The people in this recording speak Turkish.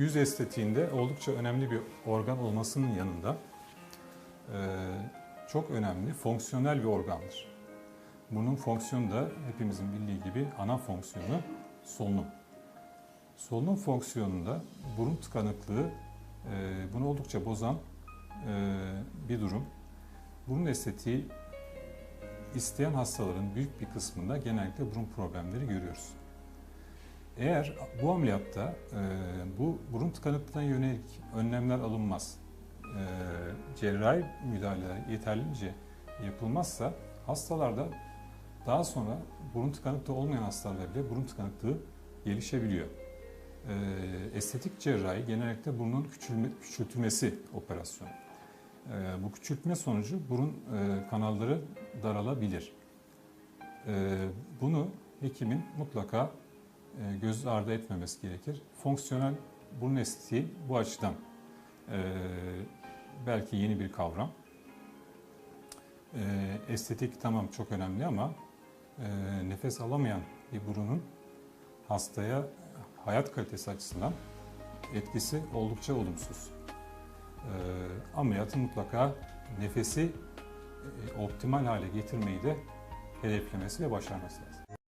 yüz estetiğinde oldukça önemli bir organ olmasının yanında e, çok önemli fonksiyonel bir organdır. Bunun fonksiyonu da hepimizin bildiği gibi ana fonksiyonu solunum. Solunum fonksiyonunda burun tıkanıklığı e, bunu oldukça bozan e, bir durum. Burun estetiği isteyen hastaların büyük bir kısmında genellikle burun problemleri görüyoruz. Eğer bu ameliyatta e, bu burun tıkanıklığına yönelik önlemler alınmaz, e, cerrahi müdahaleler yeterlice yapılmazsa hastalarda daha sonra burun tıkanıklığı olmayan hastalarda bile burun tıkanıklığı gelişebiliyor. E, estetik cerrahi genellikle burnun küçülme, küçültülmesi operasyonu. E, bu küçültme sonucu burun e, kanalları daralabilir. E, bunu hekimin mutlaka göz ardı etmemesi gerekir. Fonksiyonel burun estetiği bu açıdan e, belki yeni bir kavram. E, estetik tamam çok önemli ama e, nefes alamayan bir burunun hastaya hayat kalitesi açısından etkisi oldukça olumsuz. E, ameliyatın mutlaka nefesi e, optimal hale getirmeyi de hedeflemesi ve başarması lazım.